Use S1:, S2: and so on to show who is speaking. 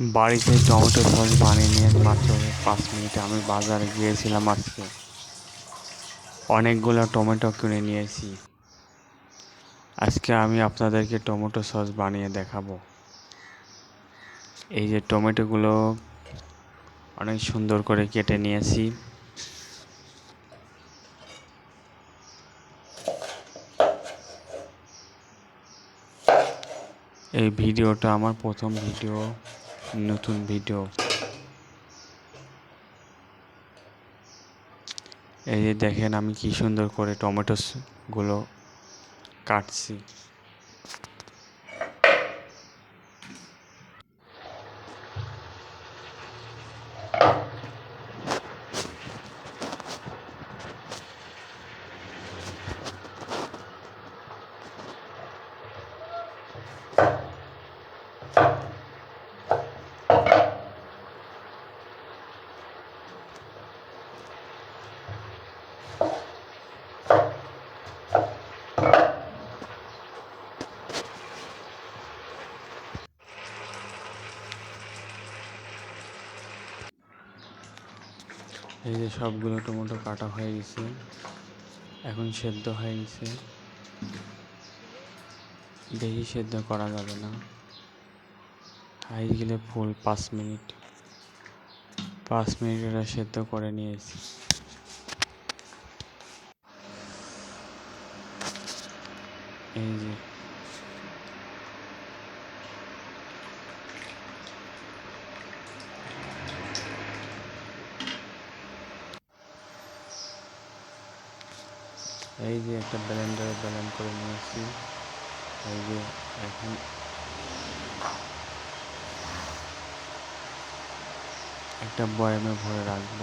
S1: বাড়িতে tomato sauce বানিয়ে নিয়ে মাত্র পাঁচ মিনিটে আমি বাজারে গিয়েছিলাম আজকে। অনেকগুলো টমেটো কিনে নিয়েছি। আজকে আমি আপনাদেরকে টমেটো সস বানিয়ে দেখাবো। এই যে টমেটোগুলো অনেক সুন্দর করে কেটে নিয়েছি। এই ভিডিওটা আমার প্রথম ভিডিও। নতুন ভিডিও এই যে দেখেন আমি কি সুন্দর করে টমেটোসগুলো কাটছি। এই যে সবগুলো টমেটো কাটা হয়ে গেছে, এখন সেদ্ধ হয়ে গেছে। বেশি সেদ্ধ করা যাবে না। হাই গেলে ফুল পাঁচ মিনিট। পাঁচ মিনিট এটা সেদ্ধ করে নিয়েছি। এই যে এই যে একটা ব্লেন্ডারে ব্লেন্ড করে নিয়েছি। এই যে এখন একটা বয়ামে ভরে রাখব।